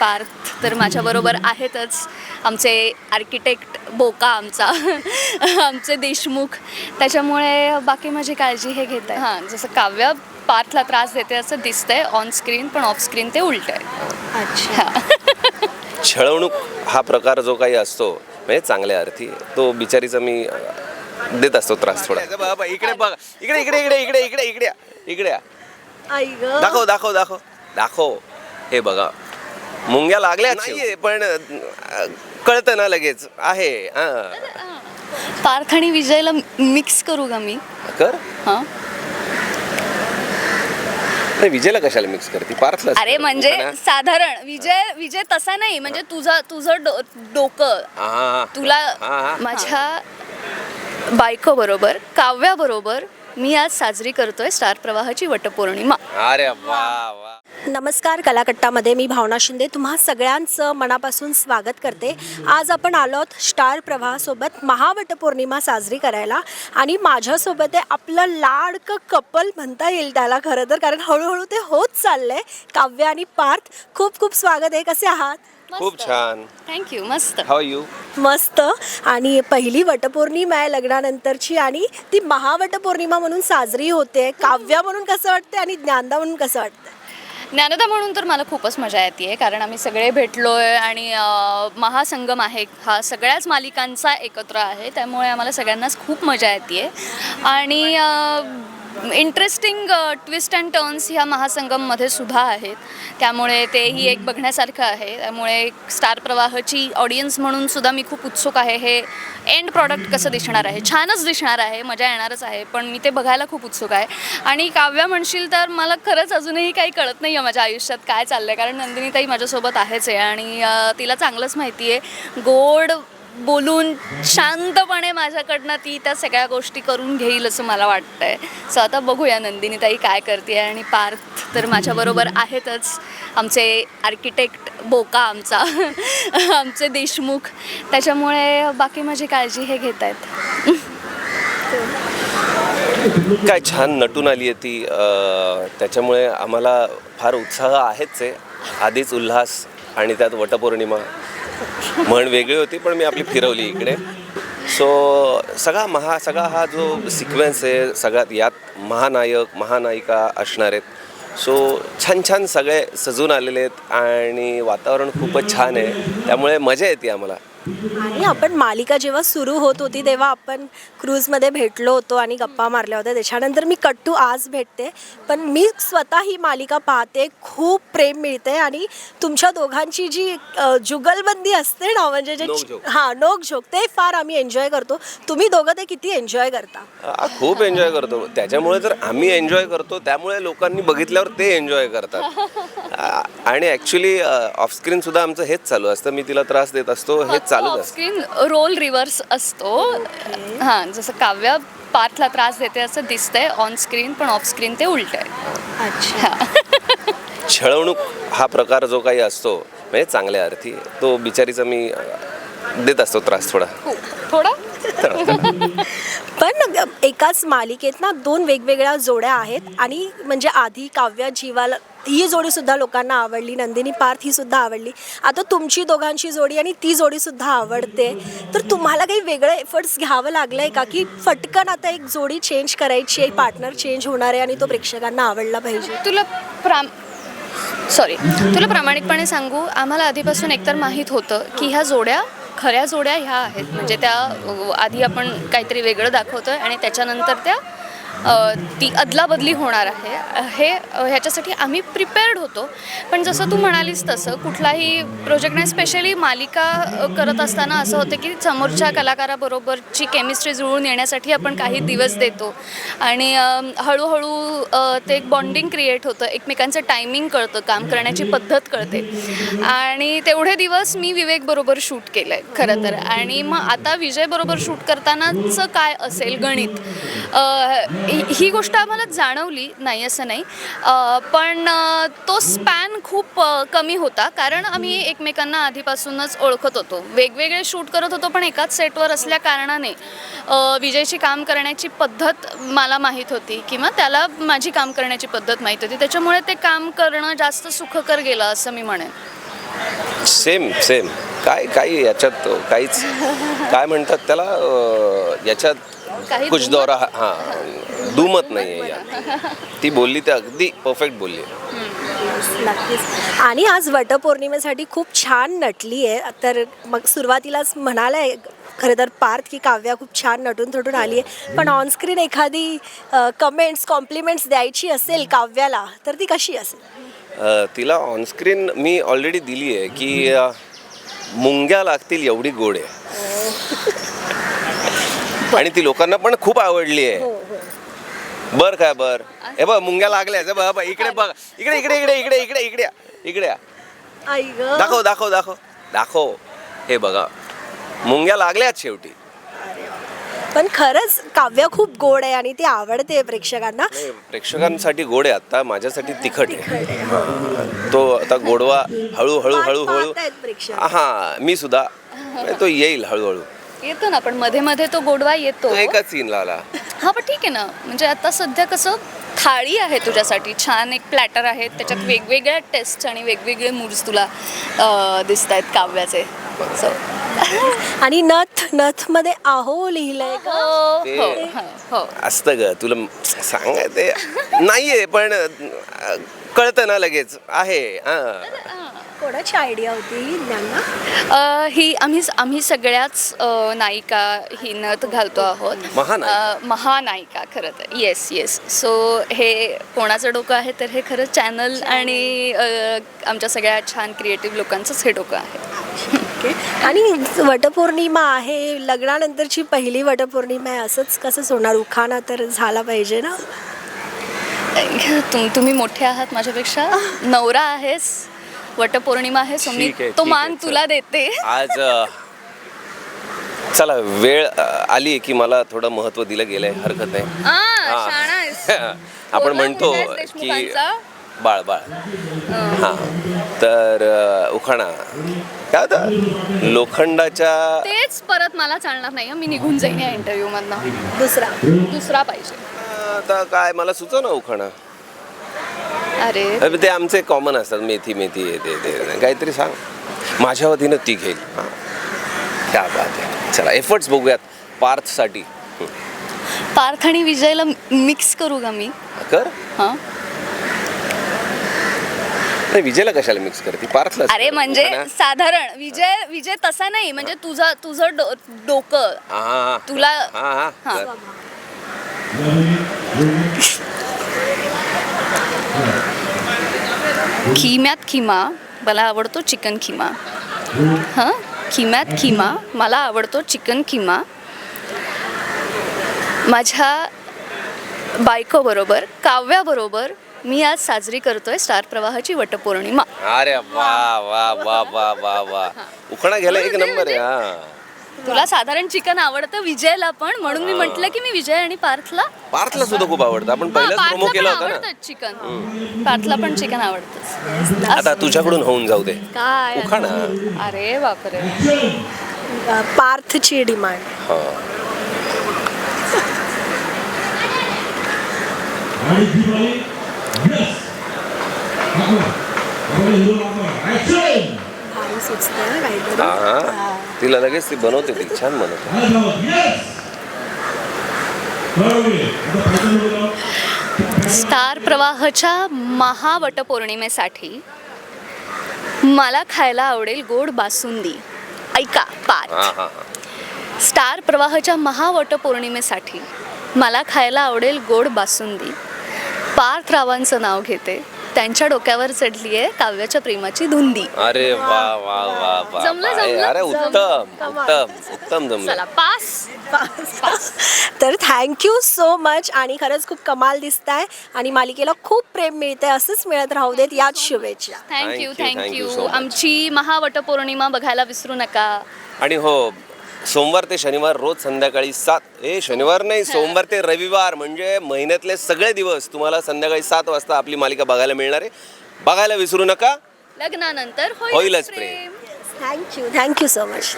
पार्थ तर माझ्याबरोबर आहेतच आमचे आर्किटेक्ट बोका आमचा आमचे देशमुख. त्याच्यामुळे बाकी माझी काळजी हे घेत आहे. हां जसं काव्य पार्थला त्रास देते असं दिसतंय ऑन स्क्रीन पण ऑफ स्क्रीन ते उलट आहे अच्छा छळवणूक हा प्रकार जो काही असतो म्हणजे चांगल्या अर्थी तो बिचारीचा मी देत असतो त्रास थोडा. बाबा इकडे बघ इकडे इकडे इकडे इकडे इकडे इकडे इकडे दाखव दाखव दाखव. दाखव. हे बघा मुंग्या लागल्या नाहीये पण कळतं ना लगेच. आहे हा. पार्थ आणि विजयला मिक्स करू का मी? कर. हां. नाही विजयला कशाला मिक्स करते? पार्थला अरे म्हणजे साधारण विजय विजय तसा नाही म्हणजे तुझं तुझं डो- डोकं तुला हा, हा. माझ्या बायको बरोबर काव्या बरोबर मी आज साजरी करतोय स्टार प्रवाहाची वटपौर्णिमा. अरे वा वा. नमस्कार कलाकट्टामध्ये मी भावना शिंदे. तुम्हा सगळ्यांचं मनापासून स्वागत करते. आज आपण आलो आहोत स्टार प्रवाहासोबत महावटपौर्णिमा साजरी करायला. आणि माझ्यासोबत आहे आपलं लाडकं कपल म्हणता येईल त्याला खरं तर कारण हळूहळू ते होत चाललंय. काव्य आणि पार्थ खूप खूप स्वागत आहे. कसे आहात? खूप छान. थँक्यू मस्त. हाव यू मस्त. आणि पहिली वटपौर्णिमा आहे लग्नानंतरची आणि ती महावटपौर्णिमा म्हणून साजरी होते. काव्य म्हणून कसं वाटते आणि ज्ञानदा म्हणून कसं वाटतं ज्ञानदा म्हणून तर मला खूपच मजा येते कारण आम्ही सगळे भेटलोय आणि अं, महासंगम आहे. हा सगळ्याच मालिकांचा एकत्र आहे त्यामुळे आम्हाला सगळ्यांनाच खूप मजा येते आणि इंटरेस्टिंग ट्विस्ट अँड टर्न्स ह्या महासंगममध्ये सुद्धा आहेत. त्यामुळे तेही एक बघण्यासारखं आहे. त्यामुळे स्टार प्रवाहची ऑडियन्स म्हणून सुद्धा मी खूप उत्सुक आहे. हे एंड प्रॉडक्ट कसं दिसणार आहे? छानच दिसणार आहे. मजा येणारच आहे पण मी ते बघायला खूप उत्सुक आहे. आणि काव्य म्हणशील तर मला खरंच अजूनही काही कळत नाही आहे माझ्या आयुष्यात काय चाललं आहे कारण नंदिनीताई माझ्यासोबत आहेच आहे आणि तिला चांगलंच माहिती आहे गोड बोलून शांतपणे माझ्याकडनं ती त्या सगळ्या गोष्टी करून घेईल असं मला वाटतंय. सो आता बघूया नंदिनीताई काय करते आणि पार्थ तर माझ्याबरोबर आहेतच. आमचे आर्किटेक्ट बोका आमचा. आमचे देशमुख. त्याच्यामुळे बाकी माझी काळजी हे घेत आहेत. काय छान नटून आली आहे ती. त्याच्यामुळे आम्हाला फार उत्साह आहेच आहे. आधीच उल्हास आणि त्यात वटपौर्णिमा. म्हण वेगळी होती पण मी आपली फिरवली इकडे. सो सगळा महा सगळा हा जो सिक्वेन्स आहे सगळ्यात यात महानायक महानायिका असणार आहेत. सो छान छान सगळे सजून आलेले आहेत आणि वातावरण खूपच छान आहे. त्यामुळे मजा येते आम्हाला. आणि आपण मालिका जेव्हा सुरू होत होती तेव्हा आपण क्रूजमध्ये भेटलो होतो आणि गप्पा मारल्या होत्या. त्याच्यानंतर मी कट्टू आज भेटते. पण मी स्वतः ही मालिका पाहते खूप प्रेम मिळते आणि तुमच्या दोघांची जी अ, जुगलबंदी असते ना म्हणजे जे नोकझोक. हां नोक झोक ते फार आम्ही एन्जॉय करतो. तुम्ही दोघं ते किती एन्जॉय करता? आ, खूप एन्जॉय करतो. त्याच्यामुळे तर आम्ही एन्जॉय करतो त्यामुळे लोकांनी बघितल्यावर ते एन्जॉय करतात. आ, आणि ॲक्च्युली ऑफस्क्रीन सुद्धा आमचं हेच चालू असतं. मी तिला त्रास देत असतो हेच असतं स्क्रीन रोल रिव्हर्स असतो. हां जसं काव्य पार्थला त्रास देते असं दिसतंय ऑन स्क्रीन पण ऑफ स्क्रीन ते उलट आहे अच्छा छळवणूक हा प्रकार जो काही असतो म्हणजे चांगल्या अर्थी तो बिचारीचा मी देत असतो त्रास थोडा. हो, थोडं. एकाच मालिकेत ना दोन वेगवेगळ्या जोड्या आहेत आणि म्हणजे आधी काव्य जीवाला ही जोडी सुद्धा लोकांना आवडली नंदिनी पार्थ ही सुद्धा आवडली. आता तुमची दोघांची जोडी आणि ती जोडी सुद्धा आवडते. तर तुम्हाला काही वेगळं एफर्ट्स घ्यावं लागलंय का की फटकन आता एक जोडी चेंज करायची आहे पार्टनर चेंज होणार आहे आणि तो प्रेक्षकांना आवडला पाहिजे? तुला प्राम सॉरी तुला प्रामाणिकपणे सांगू आम्हाला आधीपासून एकतर माहीत होतं की ह्या जोड्या खऱ्या जोड्या ह्या आहेत. म्हणजे त्या आधी आपण काहीतरी वेगळं दाखवतोय आणि त्याच्यानंतर त्या ती अदलाबदली होणार आहे. हे ह्याच्यासाठी आम्ही प्रिपेअर्ड होतो. पण जसं तू म्हणालीस तसं कुठलाही प्रोजेक्ट नाही स्पेशली मालिका करत असताना असं होतं की समोरच्या कलाकाराबरोबरची केमिस्ट्री जुळून येण्यासाठी आपण काही दिवस देतो. आणि हळूहळू ते एक बॉन्डिंग क्रिएट होतं एकमेकांचं टायमिंग कळतं काम करण्याची पद्धत कळते. आणि तेवढे दिवस मी विवेकबरोबर शूट केलं आहे खरं तर. आणि मग आता विजयबरोबर शूट करतानाचं काय असेल गणित? ही गोष्ट आम्हाला जाणवली नाही असं नाही. पण तो स्पॅन खूप कमी होता. कारण आम्ही एकमेकांना आधीपासूनच ओळखत होतो. वेगवेगळे शूट करत होतो पण एकाच सेटवर असल्या कारणाने विजयची काम करण्याची पद्धत मला माहीत होती किंवा त्याला माझी काम करण्याची पद्धत माहीत होती. त्याच्यामुळे ते काम करणं जास्त सुखकर गेलं असं मी म्हणेन. Same same. काय काही याच्यात काहीच. काय म्हणतात त्याला याच्यात काही कुछ दौरा हां. दुमत नाही आहे यात ती बोलली ते अगदी परफेक्ट बोलली. नक्कीच. आणि आज वटपौर्णिमेसाठी खूप छान नटली आहे तर मग सुरुवातीलाच म्हणालाय खरं तर पार्थ की काव्या खूप छान नटून थटून आली आहे पण ऑनस्क्रीन एखादी कमेंट्स कॉम्प्लिमेंट्स द्यायची असेल काव्याला तर ती कशी असेल? अ, तिला ऑनस्क्रीन मी ऑलरेडी दिली आहे की अ, मुंग्या लागतील एवढी गोड. आहे आणि ती लोकांना पण खूप आवडली आहे बर काय बर. हे बघ मुंग्या लागल्या हे बघ बघ, इकडे बघ. इकडे इकडे इकडे इकडे इकडे इकडे. या, इकडे या. आई ग. दाखव दाखव दाखव. दाखव. हे बघा. मुंग्या लागल्यात शेवटी. पण खरंच काव्य खूप गोड आहे आणि ती आवडते प्रेक्षकांना. नाही, प्रेक्षकांसाठी गोड आहे. आता माझ्यासाठी तिखट आहे. हां. तो आता गोडवा हळूहळू हळूहळू. पाहतायत प्रेक्षक. हा मी सुद्धा. तो येईल हळूहळू. येतो ना पण मध्ये मध्ये तो गोडवा येतो. तो एकच सीन लावला हा पण ठीक आहे ना. म्हणजे आता सध्या कसं थाळी आहे तुझ्यासाठी. छान एक प्लॅटर आहे. त्याच्यात वेगवेगळ्या टेस्ट आणि वेगवेगळे मूड्स तुला दिसत आहेत काव्याचे. आणि नथ नथमध्ये आहो लिहिलंय का? हो ते- हो हो, हो. असतं ग. तुला सांगाय ते नाहीये पण अं, कळतं ना लगेच. आहे हा. कोणाची आयडिया होती? ज्ञानना अ, ही आम्ही आम्ही सगळ्याच नायिका ही नथ घालतो आहोत. महानायिका. खरं तर. येस येस सो हे कोणाचं डोकं आहे तर हे खरं चॅनल आणि आमच्या सगळ्या छान क्रिएटिव्ह लोकांचंच हे डोकं आहे. ओके आणि वटपौर्णिमा आहे लग्नानंतरची पहिली वटपौर्णिमा आहे असंच कसं होणार उखाणा तर झाला पाहिजे ना? तुम तुम्ही मोठे आहात माझ्यापेक्षा. नवरा आहेस. वटपौर्णिमा आहे सो मी ठीक आहे, तो ठीक मान आहे, तुला चल. देते. आज अं, चला वेळ अं, आली की मला थोडं महत्त्व दिलं गेलंय हरकत नाही. आ, हा. शाणा आहेस. आपण म्हणतो मुलगा आहेस की देशमुखांचा. बाळ बाळ. हा. तर अं, उखाणा. काय होतं? लोखंडाच्या तेच परत मला चालणार नाही हं. मी निघून जाईन या इंटरव्ह्यू मधनं. दुसरा. दुसरा पाहिजे. आता काय मला सुचव ना उखाणा. अरे. अबे, ते आमचे कॉमन असतात मेथी मेथी हे ते ते काहीतरी सांग. माझ्या वतीनं ती घेईल. हां. काय बात आहे. चला एफर्ट्स बघूयात पार्थसाठी. पार्थ आणि विजयला मिक्स करू का मी? कर. हां. नाही विजयला कशाला मिक्स करते? पार्थला अरे म्हणजे साधारण विजय विजय तसा नाही म्हणजे तुझं तुझं डो- डोकं. हा तुला हा हा. हां. खिम्यात खिमा मला आवडतो चिकन खिमा. हां? खिम्यात खिमा मला आवडतो चिकन खिमा. माझ्या बायकोबरोबर काव्याबरोबर मी आज साजरी करतोय स्टार प्रवाहाची वटपौर्णिमा. अरे वा वा वा वा वा वा. उखाणा घ्यायला एक नंबर आहे हा. तुला साधारण चिकन आवडतं विजयला पण म्हणून मी म्हटलं की मी विजय आणि पार्थला. पार्थला सुद्धा खूप आवडतं. आपण पहिल्याच हा, प्रोमो पार्थला केला पण होता ना. चिकन. पार्थला पण चिकन आवडतं आता तुझ्याकडून होऊन जाऊ दे. काय? उखाणा अरे बापरे. पार्थची डिमांड. हा. हा. तिला लगेच ती बनवते ती. छान बनवते. स्टार प्रवाहाच्या महावटपौर्णिमेसाठी मला खायला आवडेल गोड बासुंदी. ऐका पाच हा हा. स्टार प्रवाहाच्या महावटपौर्णिमेसाठी मला खायला आवडेल गोड बासुंदी. पार्थ रावांचं नाव घेते. त्यांच्या डोक्यावर चढली आहे काव्याच्या प्रेमाची धुंदी. अरे वा वा वा वा जमलं, वा. जमलं, अरे. उत्तम. उत्तम उत्तम जमलं. चला पास. तर थँक्यू सो मच आणि खरंच खूप कमाल दिसत आहे आणि मालिकेला खूप प्रेम मिळते असंच मिळत राहू देत. याच शुभेच्छा. Thank you Thank you, thank you thank you so much. आमची महावटपौर्णिमा बघायला विसरू नका. आणि हो सोमवार ते शनिवार रोज संध्याकाळी सात. ए शनिवार नाही सोमवार ते रविवार म्हणजे महिन्यातले सगळे दिवस तुम्हाला संध्याकाळी सात वाजता आपली मालिका बघायला मिळणार आहे. बघायला विसरू नका. लग्नानंतर होईलच. प्रेम. Thank you thank you so much